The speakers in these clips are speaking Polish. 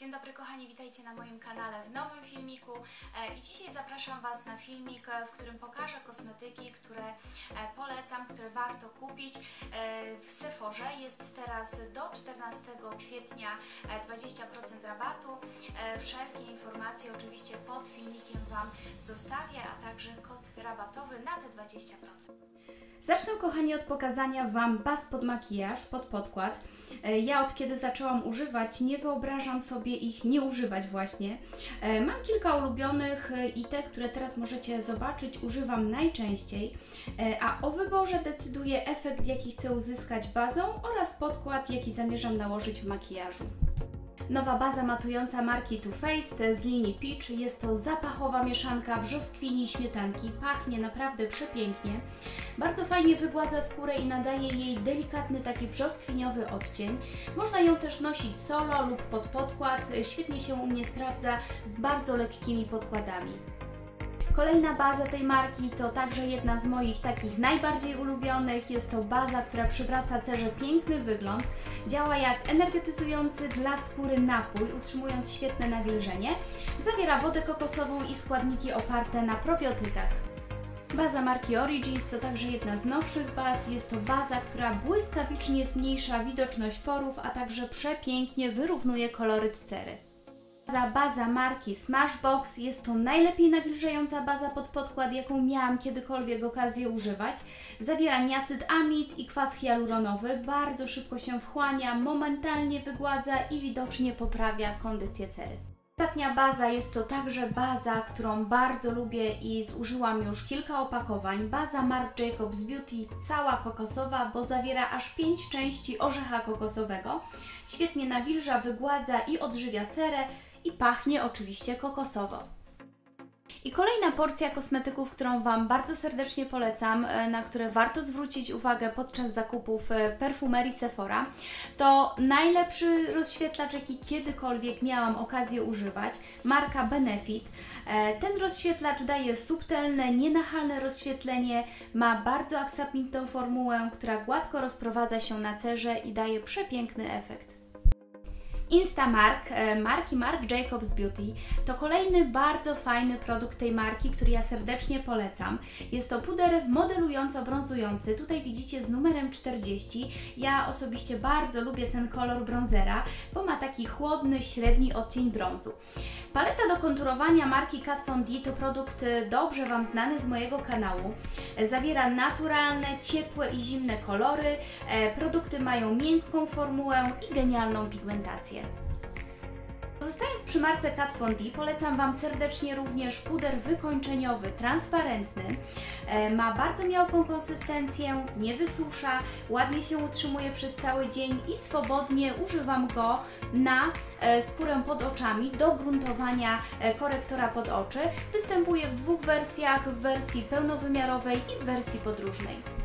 Dzień dobry kochani, witajcie na moim kanale w nowym filmiku e, i dzisiaj zapraszam Was na filmik, e, w którym pokażę kosmetyki, które e, polecam, które warto kupić w Sephorze. Jest teraz do 14 kwietnia 20% rabatu. Wszelkie informacje oczywiście pod filmikiem Wam zostawię, a także rabatowy na te 20%. Zacznę kochani od pokazania Wam baz pod makijaż, pod podkład. E, ja od kiedy zaczęłam używać, nie wyobrażam sobie ich nie używać właśnie. E, mam kilka ulubionych e, i te, które teraz możecie zobaczyć, używam najczęściej, a o wyborze decyduje efekt, jaki chcę uzyskać bazą oraz podkład, jaki zamierzam nałożyć w makijażu. Nowa baza matująca marki Too Faced z linii Peach. Jest to zapachowa mieszanka brzoskwini i śmietanki. Pachnie naprawdę przepięknie. Bardzo fajnie wygładza skórę i nadaje jej delikatny taki brzoskwiniowy odcień. Można ją też nosić solo lub pod podkład. Świetnie się u mnie sprawdza z bardzo lekkimi podkładami. Kolejna baza tej marki to także jedna z moich takich najbardziej ulubionych. Jest to baza, która przywraca cerze piękny wygląd. Działa jak energetyzujący dla skóry napój, utrzymując świetne nawilżenie. Zawiera wodę kokosową i składniki oparte na probiotykach. Baza marki Origins to także jedna z nowszych baz. Jest to baza, która błyskawicznie zmniejsza widoczność porów, a także przepięknie wyrównuje koloryt cery. Baza, marki Smashbox jest to najlepiej nawilżająca baza pod podkład, jaką miałam kiedykolwiek okazję używać. Zawiera niacyd amid i kwas hialuronowy, bardzo szybko się wchłania, momentalnie wygładza i widocznie poprawia kondycję cery. Ostatnia baza jest to także baza, którą bardzo lubię i zużyłam już kilka opakowań. Baza Marc Jacobs Beauty, cała kokosowa, bo zawiera aż 5 części orzecha kokosowego. Świetnie nawilża, wygładza i odżywia cerę i pachnie oczywiście kokosowo. I kolejna porcja kosmetyków, którą Wam bardzo serdecznie polecam, e, na które warto zwrócić uwagę podczas zakupów e, w perfumerii Sephora, to najlepszy rozświetlacz, jaki kiedykolwiek miałam okazję używać, marka Benefit. E, ten rozświetlacz daje subtelne, nienachalne rozświetlenie, ma bardzo aksamitną formułę, która gładko rozprowadza się na cerze i daje przepiękny efekt. Instamark, e, marki Marc Jacobs Beauty, to kolejny bardzo fajny produkt tej marki, który ja serdecznie polecam. Jest to puder modelująco-brązujący. Tutaj widzicie z numerem 40. Ja osobiście bardzo lubię ten kolor brązera, bo ma taki chłodny, średni odcień brązu. Paleta do konturowania marki Kat Von D to produkt e, dobrze Wam znany z mojego kanału. E, zawiera naturalne, ciepłe i zimne kolory. Produkty mają miękką formułę i genialną pigmentację. Pozostając przy marce Kat Von D, polecam Wam serdecznie również puder wykończeniowy, transparentny. E, ma bardzo miałką konsystencję, nie wysusza, ładnie się utrzymuje przez cały dzień i swobodnie używam go na e, skórę pod oczami do gruntowania e, korektora pod oczy. Występuje w dwóch wersjach, w wersji pełnowymiarowej i w wersji podróżnej.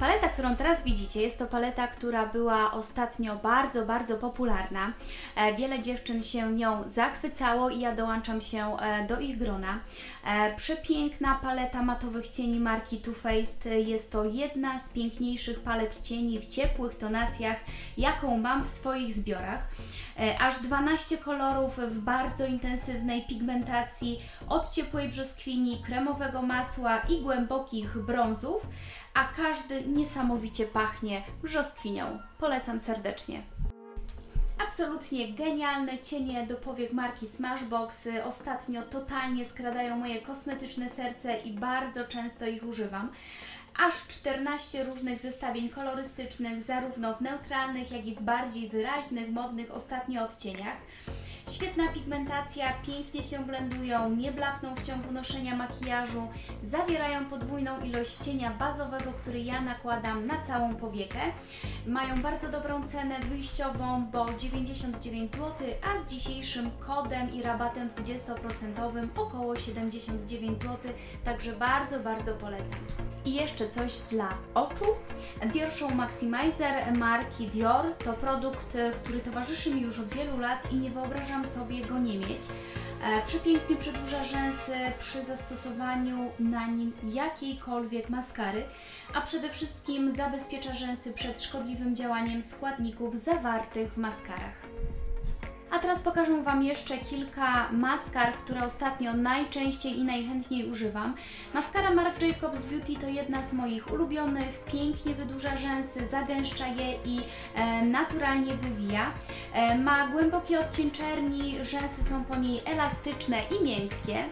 Paleta, którą teraz widzicie, jest to paleta, która była ostatnio bardzo, bardzo popularna. E, wiele dziewczyn się nią zachwycało i ja dołączam się e, do ich grona. E, przepiękna paleta matowych cieni marki Too Faced. Jest to jedna z piękniejszych palet cieni w ciepłych tonacjach, jaką mam w swoich zbiorach. Aż 12 kolorów w bardzo intensywnej pigmentacji, od ciepłej brzoskwini, kremowego masła i głębokich brązów a każdy niesamowicie pachnie brzoskwinią. Polecam serdecznie. Absolutnie genialne cienie do powiek marki Smashbox. Ostatnio totalnie skradają moje kosmetyczne serce i bardzo często ich używam. Aż 14 różnych zestawień kolorystycznych, zarówno w neutralnych, jak i w bardziej wyraźnych, modnych ostatnio odcieniach. Świetna pigmentacja, pięknie się blendują, nie blakną w ciągu noszenia makijażu, zawierają podwójną ilość cienia bazowego, który ja nakładam na całą powiekę. Mają bardzo dobrą cenę wyjściową, bo 99 zł, a z dzisiejszym kodem i rabatem 20% około 79 zł, także bardzo, bardzo polecam. I jeszcze coś dla oczu. Dior Show Maximizer marki Dior to produkt, który towarzyszy mi już od wielu lat i nie wyobrażam sobie go nie mieć. E, przepięknie przedłuża rzęsy przy zastosowaniu na nim jakiejkolwiek maskary, a przede wszystkim zabezpiecza rzęsy przed szkodliwym działaniem składników zawartych w maskarach. A teraz pokażę Wam jeszcze kilka maskar, które ostatnio najczęściej i najchętniej używam. Maskara Marc Jacobs Beauty to jedna z moich ulubionych, pięknie wydłuża rzęsy, zagęszcza je i e, naturalnie wywija. E, ma głęboki odcień czerni, rzęsy są po niej elastyczne i miękkie.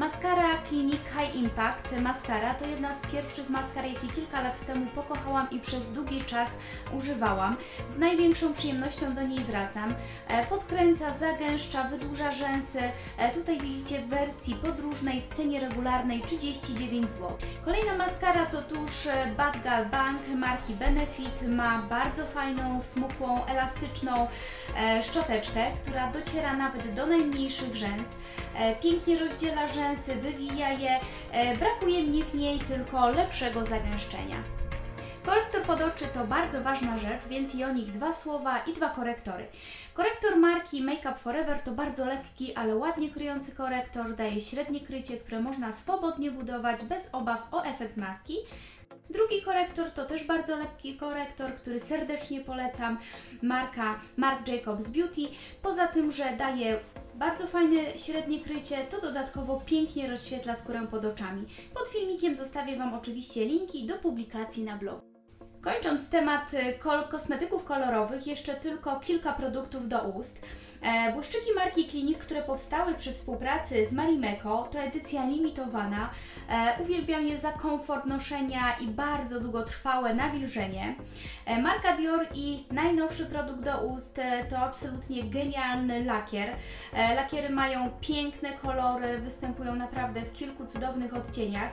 Maskara Clinique High Impact Maskara to jedna z pierwszych maskar, jakie kilka lat temu pokochałam i przez długi czas używałam. Z największą przyjemnością do niej wracam. E, podkręca, zagęszcza, wydłuża rzęsy. E, tutaj widzicie w wersji podróżnej w cenie regularnej 39 zł. Kolejna maskara to tuż e, Bad Gal Bank marki Benefit. Ma bardzo fajną, smukłą, elastyczną szczoteczkę, która dociera nawet do najmniejszych rzęs. Pięknie rozdziela rzęsy wywija je, e, brakuje mi w niej tylko lepszego zagęszczenia. Korektor pod oczy to bardzo ważna rzecz, więc i o nich dwa słowa i dwa korektory. Korektor marki Make Up Forever to bardzo lekki, ale ładnie kryjący korektor, daje średnie krycie, które można swobodnie budować bez obaw o efekt maski. Drugi korektor to też bardzo lekki korektor, który serdecznie polecam, marka Marc Jacobs Beauty. Poza tym, że daje bardzo fajne średnie krycie, to dodatkowo pięknie rozświetla skórę pod oczami. Pod filmikiem zostawię Wam oczywiście linki do publikacji na blogu. Kończąc temat y, kosmetyków kolorowych, jeszcze tylko kilka produktów do ust. E, błyszczyki marki Clinique, które powstały przy współpracy z Marimeko, to edycja limitowana. E, uwielbiam je za komfort noszenia i bardzo długotrwałe nawilżenie. E, marka Dior i najnowszy produkt do ust e, to absolutnie genialny lakier. Lakiery mają piękne kolory, występują naprawdę w kilku cudownych odcieniach,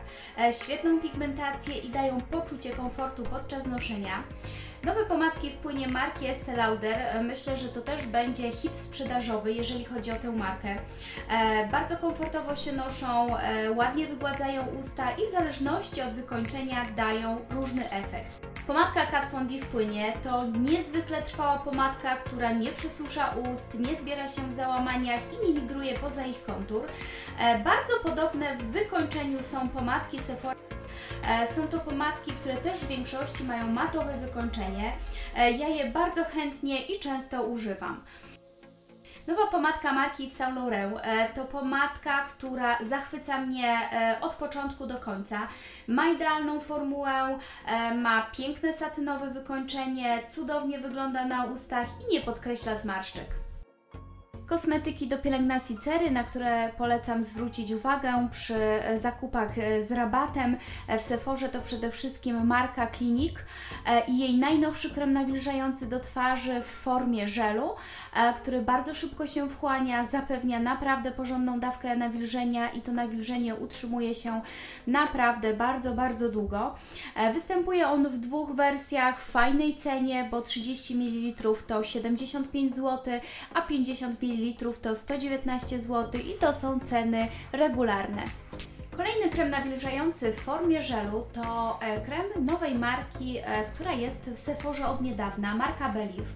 świetną pigmentację i dają poczucie komfortu podczas noszenia. Nowe pomadki w płynie marki Estee Lauder. E, myślę, że to też będzie hit sprzedażowy, jeżeli chodzi o tę markę. E, bardzo komfortowo się noszą, e, ładnie wygładzają usta i w zależności od wykończenia dają różny efekt. Pomadka Kat Von D w płynie to niezwykle trwała pomadka, która nie przesusza ust, nie zbiera się w załamaniach i nie migruje poza ich kontur. E, bardzo podobne w wykończeniu są pomadki Sephora są to pomadki, które też w większości mają matowe wykończenie. E, ja je bardzo chętnie i często używam. Nowa pomadka marki Yves Saint Laurent e, to pomadka, która zachwyca mnie od początku do końca. Ma idealną formułę, ma piękne satynowe wykończenie, cudownie wygląda na ustach i nie podkreśla zmarszczek. Kosmetyki do pielęgnacji cery, na które polecam zwrócić uwagę przy zakupach z rabatem w Sephorze to przede wszystkim marka Clinique e, i jej najnowszy krem nawilżający do twarzy w formie żelu, e, który bardzo szybko się wchłania, zapewnia naprawdę porządną dawkę nawilżenia i to nawilżenie utrzymuje się naprawdę bardzo, bardzo długo. E, występuje on w dwóch wersjach w fajnej cenie, bo 30 ml to 75 zł, a 50 ml ml to 119 zł i to są ceny regularne. Kolejny krem nawilżający w formie żelu to e, krem nowej marki, e, która jest w Sephorze od niedawna, marka Believe.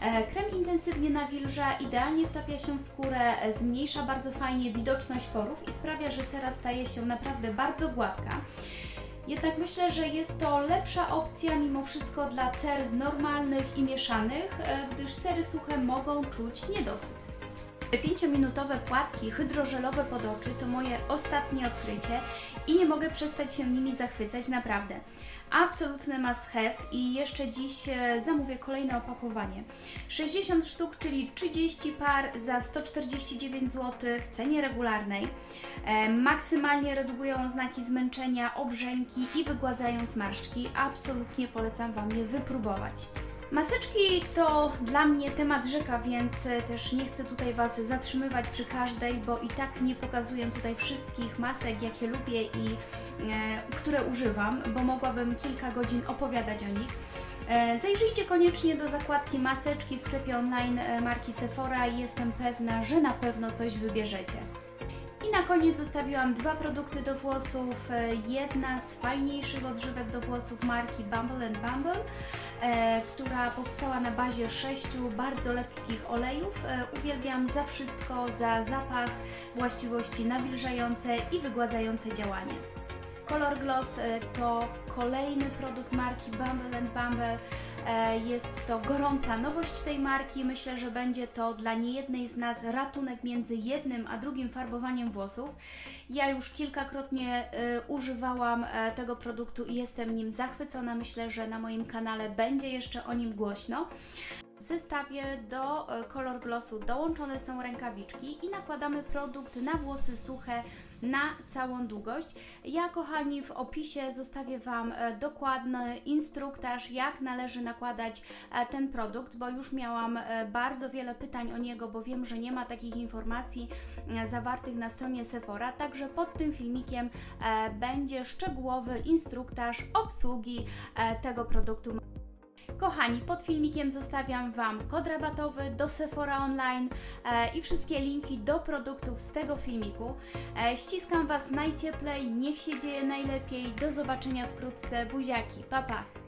E, krem intensywnie nawilża, idealnie wtapia się w skórę, zmniejsza bardzo fajnie widoczność porów i sprawia, że cera staje się naprawdę bardzo gładka. Jednak myślę, że jest to lepsza opcja mimo wszystko dla cer normalnych i mieszanych, gdyż cery suche mogą czuć niedosyt. 5-minutowe płatki hydrożelowe pod oczy to moje ostatnie odkrycie i nie mogę przestać się nimi zachwycać, naprawdę. Absolutny must have i jeszcze dziś e, zamówię kolejne opakowanie. 60 sztuk, czyli 30 par za 149 zł w cenie regularnej. E, maksymalnie redukują oznaki zmęczenia, obrzęki i wygładzają zmarszczki. Absolutnie polecam Wam je wypróbować. Maseczki to dla mnie temat rzeka, więc e, też nie chcę tutaj Was zatrzymywać przy każdej, bo i tak nie pokazuję tutaj wszystkich masek, jakie lubię i e, które używam, bo mogłabym kilka godzin opowiadać o nich. E, zajrzyjcie koniecznie do zakładki maseczki w sklepie online e, marki Sephora i jestem pewna, że na pewno coś wybierzecie. I na koniec zostawiłam dwa produkty do włosów. E, jedna z fajniejszych odżywek do włosów marki Bumble Bumble, e, która powstała na bazie sześciu bardzo lekkich olejów. E, uwielbiam za wszystko, za zapach, właściwości nawilżające i wygładzające działanie. Color Gloss e, to kolejny produkt marki Bumble and Bumble. E, Jest to gorąca nowość tej marki. Myślę, że będzie to dla niejednej z nas ratunek między jednym a drugim farbowaniem włosów. Ja już kilkakrotnie e, używałam tego produktu i jestem nim zachwycona. Myślę, że na moim kanale będzie jeszcze o nim głośno. W zestawie do e, Color Glossu dołączone są rękawiczki i nakładamy produkt na włosy suche na całą długość. Ja, kochani, w opisie zostawię Wam e, dokładny instruktaż, jak należy nakładać e, ten produkt, bo już miałam bardzo wiele pytań o niego, bo wiem, że nie ma takich informacji zawartych na stronie Sephora, także pod tym filmikiem będzie szczegółowy instruktaż obsługi tego produktu. Kochani, pod filmikiem zostawiam Wam kod rabatowy do Sephora Online e, i wszystkie linki do produktów z tego filmiku. E, ściskam Was najcieplej, niech się dzieje najlepiej. Do zobaczenia wkrótce. Buziaki, pa pa!